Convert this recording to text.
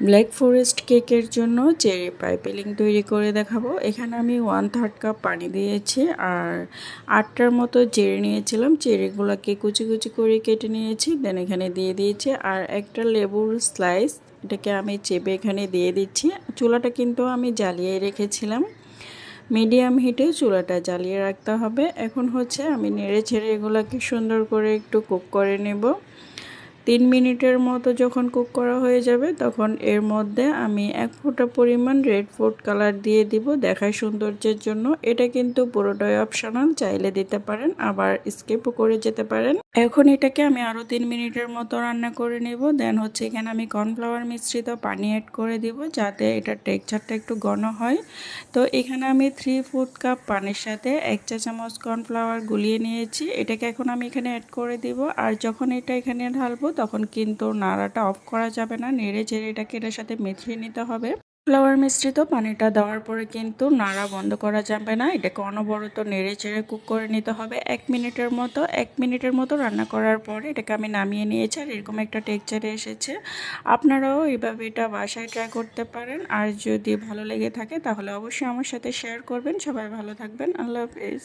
Black forest কেকের জন্য cherry পাই পেলিং তৈরি করে দেখাবো। এখানে আমি ওয়ান থার্ড কাপ পানি দিয়েছি আর আটটার মতো চেরি নিয়েছিলাম। চেরিগুলোকে কুচি কুচি করে কেটে নিয়েছি দেন এখানে দিয়ে দিয়েছি আর একটা লেবুর স্লাইস এটাকে আমি চেপে এখানে দিয়ে দিচ্ছি। চুলাটা কিন্তু আমি জ্বালিয়ে রেখেছিলাম। মিডিয়াম হিটে চুলাটা জ্বালিয়ে রাখতে হবে। এখন হচ্ছে আমি নেড়ে ছেড়ে এগুলোকে সুন্দর করে একটু কুক করে নেব। তিন মিনিটের মতো যখন কুক করা হয়ে যাবে, তখন এর মধ্যে আমি এক ফোঁটা পরিমাণ রেড ফুড কালার দিয়ে দিব দেখায় সৌন্দর্যের জন্য। এটা কিন্তু পুরোটাই অপশানাল চাইলে দিতে পারেন, আবার স্কিপও করে যেতে পারেন। এখন এটাকে আমি আরও তিন মিনিটের মতো রান্না করে নেব। দেন হচ্ছে এখানে আমি কর্নফ্লাওয়ার মিশ্রিত পানি অ্যাড করে দিব যাতে এটার টেক্সচারটা একটু ঘন হয়। তো এখানে আমি থ্রি ফুড কাপ পানির সাথে এক চা চামচ কর্নফ্লাওয়ার গুলিয়ে নিয়েছি। এটাকে এখন আমি এখানে অ্যাড করে দিব। আর যখন এটা এখানে ঢালবো তখন কিন্তু নাড়াটা অফ করা যাবে না নেড়ে চেড়ে এটাকে এটার সাথে মিশিয়ে নিতে হবে। ফ্লাওয়ার মিশ্রিত পানিটা দেওয়ার পরে কিন্তু নাড়া বন্ধ করা যাবে না। এটাকে অনবরত নেড়ে চেড়ে কুক করে নিতে হবে। এক মিনিটের মতো, এক মিনিটের মতো রান্না করার পরে এটাকে আমি নামিয়ে নিয়েছি আর এরকম একটা টেক্সচারে এসেছে। আপনারাও এইভাবে এটা বাসায় ট্রাই করতে পারেন। আর যদি ভালো লেগে থাকে তাহলে অবশ্যই আমার সাথে শেয়ার করবেন। সবাই ভালো থাকবেন। আল্লাহ হাফিজ।